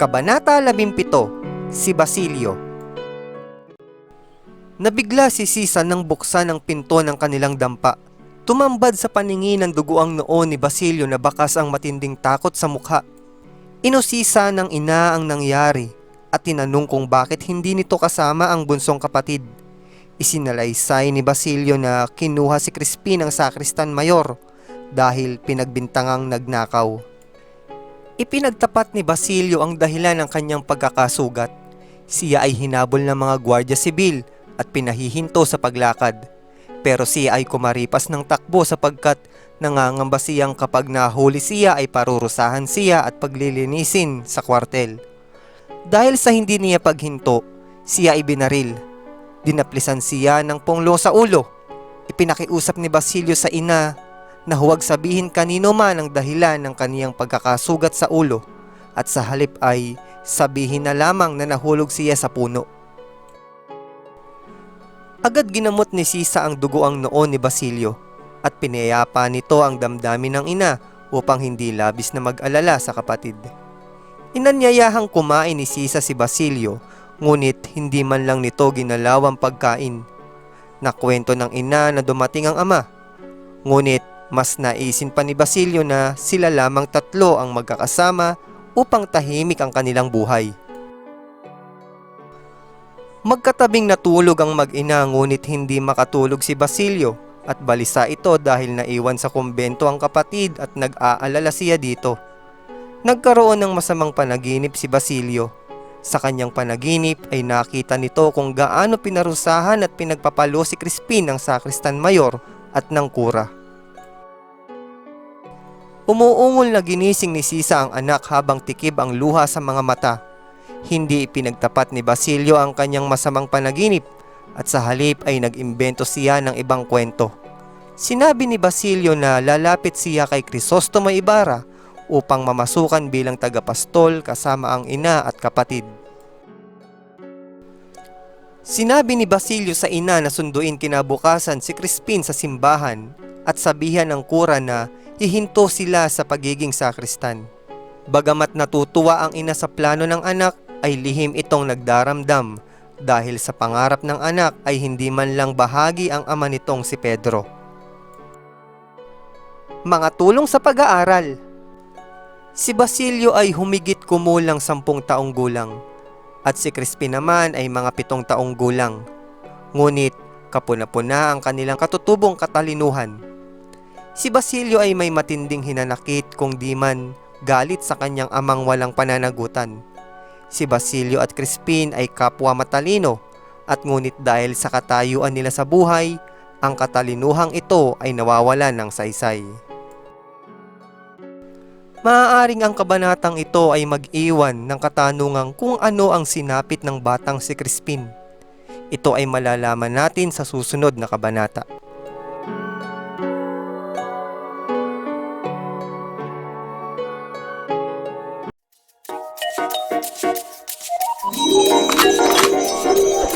Kabanata 17 Si Basilio Nabigla si Sisa nang buksan ang pinto ng kanilang dampa. Tumambad sa paningin ng duguang noon ni Basilio na bakas ang matinding takot sa mukha. Inusisa ng ina ang nangyari at tinanong kung bakit hindi nito kasama ang bunsong kapatid. Isinalaysay ni Basilio na kinuha si Crispin ang sakristan mayor dahil pinagbintangang nagnakaw. Ipinagtapat ni Basilio ang dahilan ng kanyang pagkakasugat. Siya ay hinabol ng mga gwardya sibil at pinahihinto sa paglakad. Pero siya ay kumaripas ng takbo sapagkat nangangamba siyang kapag nahuli siya ay parurusahan siya at paglilinisin sa kwartel. Dahil sa hindi niya paghinto, siya ay binaril. Dinaplisan siya ng punglo sa ulo. Ipinakiusap ni Basilio sa ina na huwag sabihin kanino man ang dahilan ng kaniyang pagkakasugat sa ulo at sa halip ay sabihin na lamang na nahulog siya sa puno. Agad ginamot ni Sisa ang dugoang noon ni Basilio at pinayapa nito ang damdamin ng ina upang hindi labis na mag-alala sa kapatid. Inanyayahang kumain ni Sisa si Basilio ngunit hindi man lang nito ginalaw ang pagkain. Nakwento ng ina na dumating ang ama. Ngunit mas naisin pa ni Basilio na sila lamang tatlo ang magkakasama upang tahimik ang kanilang buhay. Magkatabing natulog ang mag-ina ngunit hindi makatulog si Basilio at balisa ito dahil naiwan sa kumbento ang kapatid at nag-aalala siya dito. Nagkaroon ng masamang panaginip si Basilio. Sa kanyang panaginip ay nakita nito kung gaano pinarusahan at pinagpapalo si Crispin ng sakristan mayor at ng kura. Umuungol na ginising ni Sisa ang anak habang tikib ang luha sa mga mata. Hindi ipinagtapat ni Basilio ang kanyang masamang panaginip at sa halip ay nag-imbento siya ng ibang kwento. Sinabi ni Basilio na lalapit siya kay Crisostomo Ibarra upang mamasukan bilang tagapastol kasama ang ina at kapatid. Sinabi ni Basilio sa ina na sunduin kinabukasan si Crispin sa simbahan at sabihan ng kura na hihinto sila sa pagiging sakristan. Bagamat natutuwa ang ina sa plano ng anak, ay lihim itong nagdaramdam dahil sa pangarap ng anak ay hindi man lang bahagi ang ama nitong si Pedro. Mga tulong sa pag-aaral Si Basilio ay humigit kumulang sampung taong gulang at si Crispin naman ay mga pitong taong gulang. Ngunit kapuna-puna ang kanilang katutubong katalinuhan. Si Basilio ay may matinding hinanakit kung di man galit sa kanyang amang walang pananagutan. Si Basilio at Crispin ay kapwa matalino at ngunit dahil sa katayuan nila sa buhay, ang katalinuhang ito ay nawawala ng saysay. Maaaring ang kabanatang ito ay mag-iwan ng katanungang kung ano ang sinapit ng batang si Crispin. Ito ay malalaman natin sa susunod na kabanata.